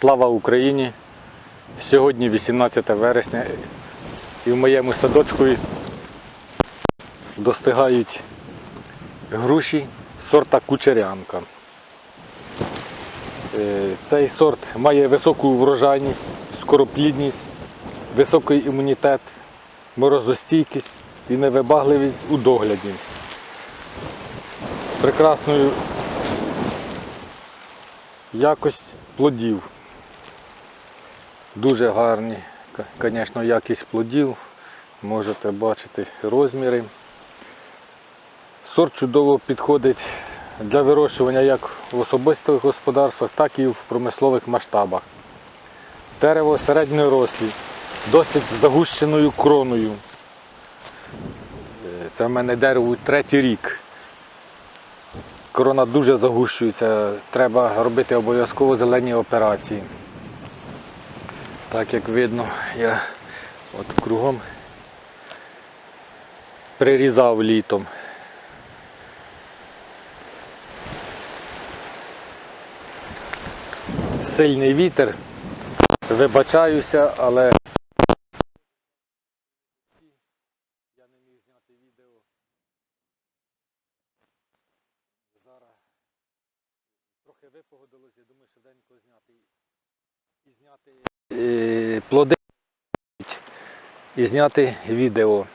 Слава Україні! Сьогодні 18 вересня і в моєму садочку достигають груші сорта кучерянка. Е, Цей сорт має високу врожайність, скороплідність, високий імунітет, морозостійкість і невибагливість у догляді. Прекрасною якость плодів. Дуже гарні, звісно, якість плодів. Можете бачити розміри. Сорт чудово підходить для вирощування як в особистих господарствах, так і в промислових масштабах. Дерево середньої рослі, досить загущеною кроною. Е, Це в мене дерево третій рік. Корона дуже загущується, треба робити обов'язково зелені операції. Так як видно, я от кругом прирізав літом. Сильний вітер, вибачаюся, але я не міг зняти відео. Зараз трохи випогодилось, я думаю, швиденько зняти і зняти плоди і зняти відео.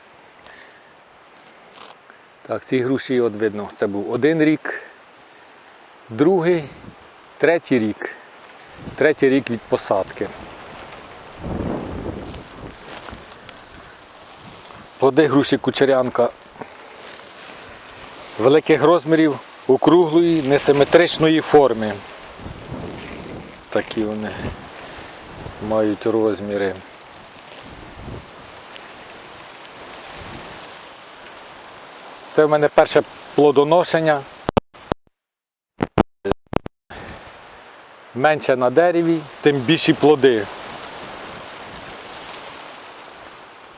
Так, ці груші от видно, це був один рік, другий, третій рік. Третій рік від посадки. Плоди груші кучерянка великих розмірів, округлої, несиметричної форми. Такі вони мають розміри. Це в мене перше плодоношення. Менше на дереві, тим більші плоди.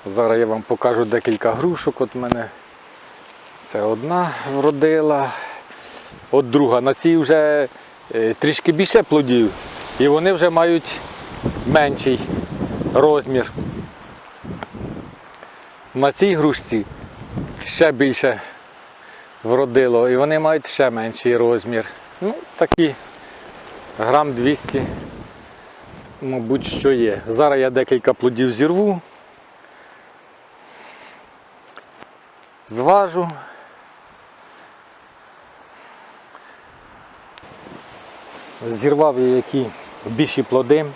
Зараз я вам покажу декілька грушок. От мене це одна вродила, от друга. На цій вже е, трішки більше плодів і вони вже мають менший розмір. На цій грушці ще більше вродило і вони мають ще менший розмір. Ну, такі грам 200, мабуть, що є. Зараз я декілька плодів зірву, зважу. Зірвав я які більші плоди.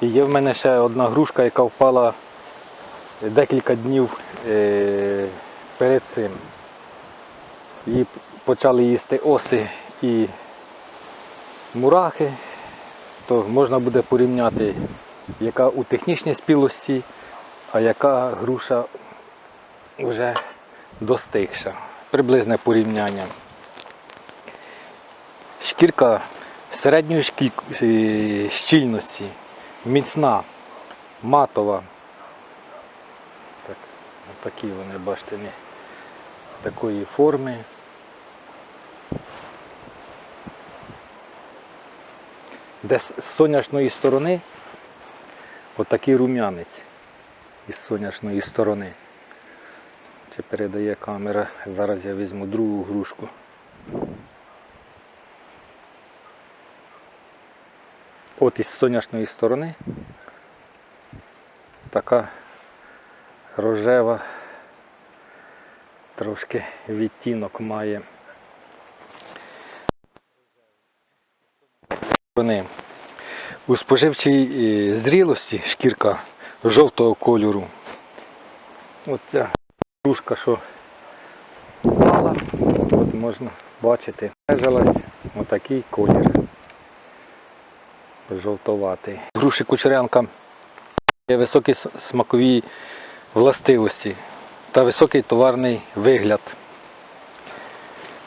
І є в мене ще одна грушка, яка впала декілька днів е, перед цим. Її почали їсти оси і мурахи, то можна буде порівняти, яка у технічній спілості, а яка груша вже достигша. Приблизне порівняння. Шкірка середньої е, щільності, міцна, матова. Так, такі вони, бачите, не такої форми. Де з сонячної сторони отакий рум'янець із сонячної сторони. Це передає камера. Зараз я візьму другу грушку. От із сонячної сторони така рожева, трошки відтінок має. У споживчій е, зрілості шкірка жовтого кольору. Оця кружка, що впала, от можна бачити, межалась отакий колір. Жовтоватий. Груші кучерянка є високі смакові властивості та високий товарний вигляд.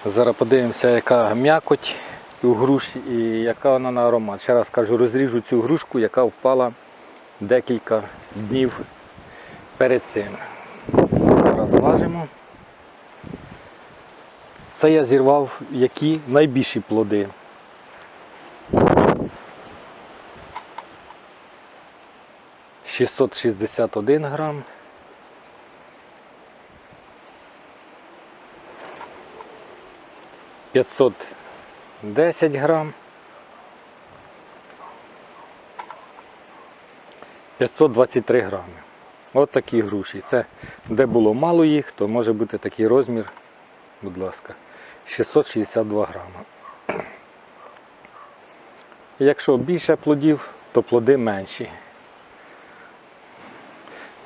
Зараз подивимося, яка м'якоть у груші і яка вона на аромат. Ще раз кажу, розріжу цю грушку, яка впала декілька днів перед цим. Зараз зважимо. Це я зірвав які найбільші плоди. 661 грам. П'ятсот десять грам. 523 грами. От такі груші. Це де було мало їх, то може бути такий розмір, будь ласка, 662 грама. Якщо більше плодів, то плоди менші.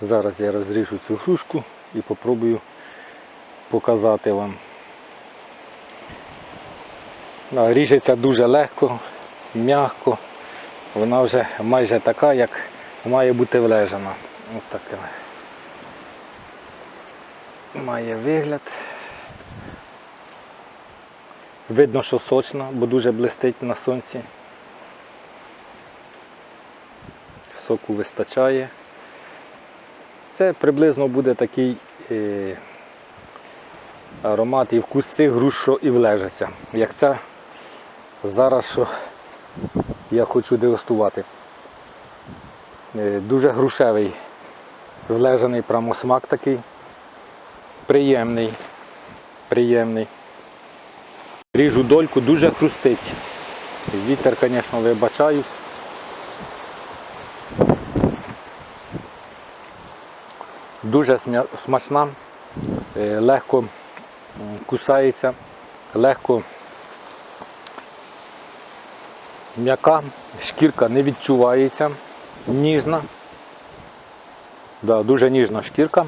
Зараз я розріжу цю грушку і попробую показати вам. Ріжеться дуже легко, м'яко. Вона вже майже така, як має бути влежана. Ось таке. Має вигляд. Видно, що сочна, бо дуже блистить на сонці. Соку вистачає. Це приблизно буде такий е, аромат і вкус цих груш, що і влежаться. Як ця зараз, що я хочу дегустувати. Е, Дуже грушевий, влежаний прямо смак такий. Приємний. Приємний. Ріжу дольку, дуже хрустить. Вітер, звісно, вибачаюсь. Дуже смачна, е, легко кусається, легко м'яка, шкірка не відчувається, ніжна. Да, дуже ніжна шкірка.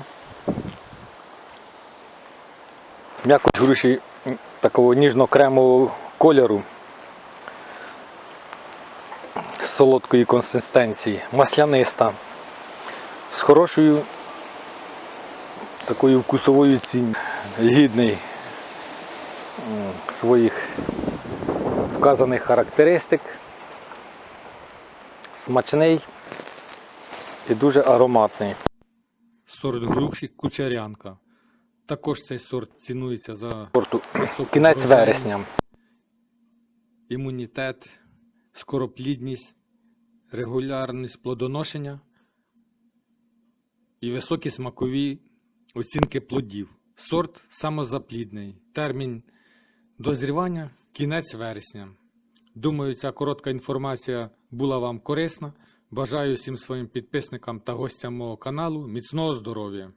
М'якость груші такого ніжно-кремового кольору, солодкої консистенції, масляниста, з хорошою такою вкусовою цінню, гідний своїх вказаних характеристик, смачний і дуже ароматний. Сорт груші кучерянка. Також цей сорт цінується за Сорту Кінець врожайність, вересня. імунітет, скороплідність, регулярність плодоношення і високі смакові оцінки плодів. Сорт самозаплідний. Термін дозрівання кінець вересня. Думаю, ця коротка інформація була вам корисна. Бажаю всім своїм підписникам та гостям мого каналу міцного здоров'я.